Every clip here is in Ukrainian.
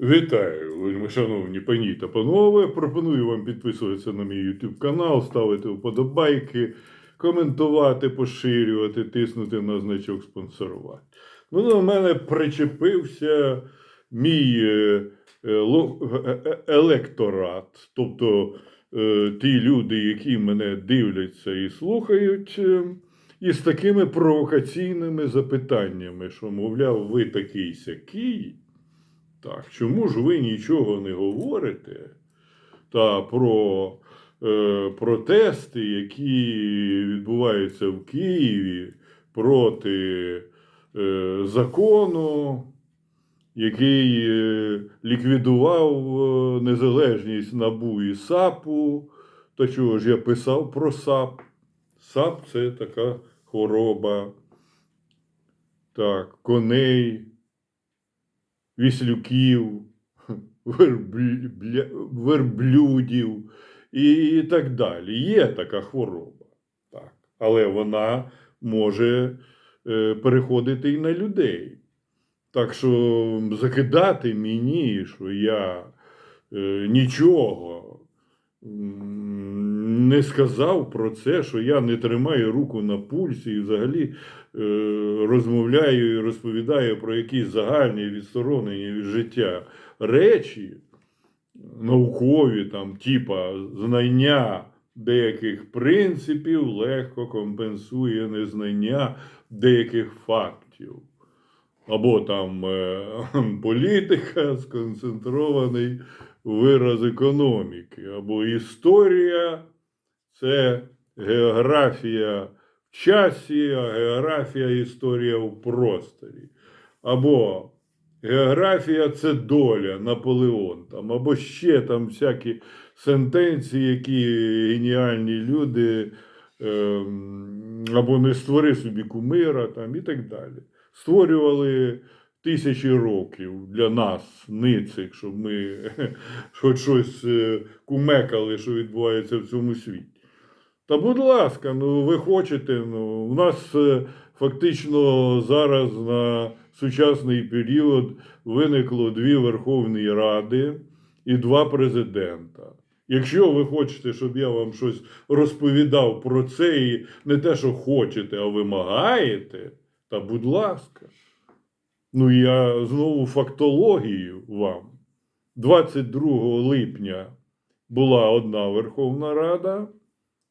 Вітаю, шановні пані та панове. Пропоную вам підписуватися на мій YouTube канал, ставити вподобайки, коментувати, поширювати, тиснути на значок спонсорувати. Ну, до мене причепився мій е, е, е, електорат, тобто ті люди, які мене дивляться і слухають, із такими провокаційними запитаннями, що, мовляв, ви такий сякий. Так, чому ж ви нічого не говорите та про е, протести, які відбуваються в Києві проти е, закону, який е, ліквідував е, незалежність НАБУ і САПу? Та чого ж я писав про САП? САП це така хвороба. Так, коней віслюків, верблю- верблюдів і, так далі. Є така хвороба. Так. Але вона може е, переходити і на людей. Так що закидати мені, що я е, нічого не сказав про це, що я не тримаю руку на пульсі і взагалі е, розмовляю і розповідаю про якісь загальні відсторонені від життя речі, наукові, там, типа знання деяких принципів легко компенсує незнання деяких фактів. Або там е, політика, сконцентрований вираз економіки, або історія це географія в часі, а географія історія в просторі. Або географія це доля, Наполеон, там, або ще там всякі сентенції, які геніальні люди, ем, або не створи собі кумира там, і так далі. Створювали тисячі років для нас, ницик, щоб ми хоч щось е, кумекали, що відбувається в цьому світі. Та будь ласка, ну ви хочете. Ну, у нас е, фактично зараз на сучасний період виникло дві Верховні Ради і два президента. Якщо ви хочете, щоб я вам щось розповідав про це, і не те, що хочете, а вимагаєте, та будь ласка. Ну, я знову фактологію вам. 22 липня була одна Верховна Рада,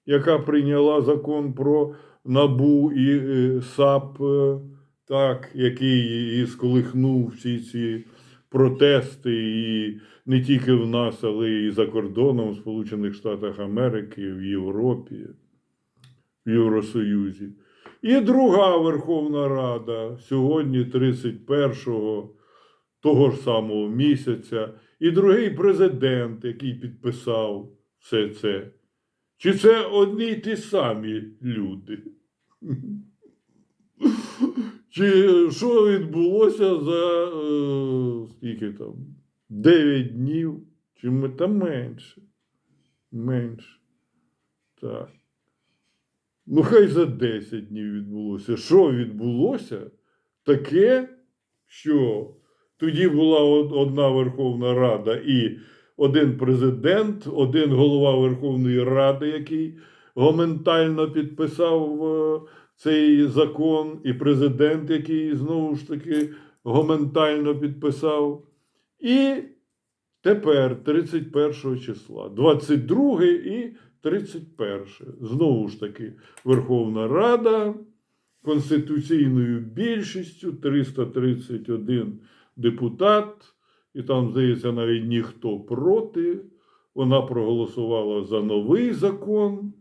яка прийняла закон про НАБУ і е, САП, е, так, який і сколихнув всі ці протести, і не тільки в нас, але і за кордоном, в Сполучених Штатах Америки, в Європі, в Євросоюзі. І друга Верховна Рада сьогодні, 31-го того ж самого місяця, і другий президент, який підписав все це. Чи це одні й ті самі люди? Чи що відбулося за е, скільки там? 9 днів? Чи там менше? Менше. Так. Ну, хай за 10 днів відбулося. Що відбулося? Таке, що тоді була одна Верховна Рада і один президент, один голова Верховної Ради, який моментально підписав е, цей закон, і президент, який знову ж таки моментально підписав. І тепер, 31 числа, 22 і 31. Знову ж таки, Верховна Рада конституційною більшістю 331 депутат, і там, здається, навіть ніхто проти. Вона проголосувала за новий закон,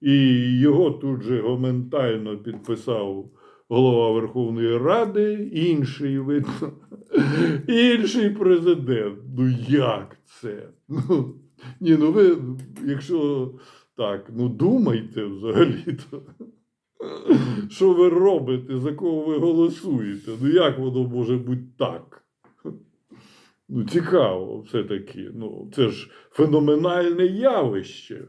і його тут же моментально підписав голова Верховної Ради, інший видно, інший президент. Ну як це? Ну, ні, ну ви, якщо так, ну думайте взагалі-то. Що ви робите, за кого ви голосуєте? Ну як воно може бути так? Ну, цікаво, все-таки. Ну, це ж феноменальне явище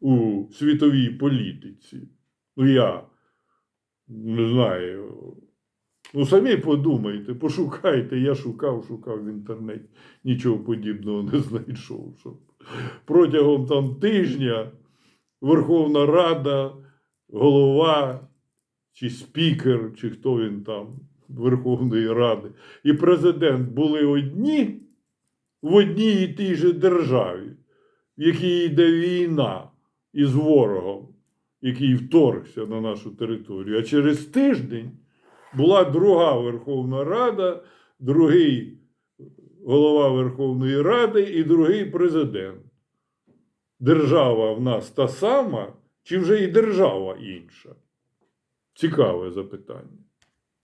у світовій політиці. Ну, я не знаю, Ну, самі подумайте, пошукайте. Я шукав, шукав в інтернеті, нічого подібного не знайшов. Щоб протягом там тижня Верховна Рада, голова чи спікер, чи хто він там Верховної Ради, і президент були одні в одній і тій же державі, в якій йде війна із ворогом, який вторгся на нашу територію. А через тиждень була друга Верховна Рада, другий голова Верховної Ради і другий президент. Держава в нас та сама, чи вже і держава інша? Цікаве запитання.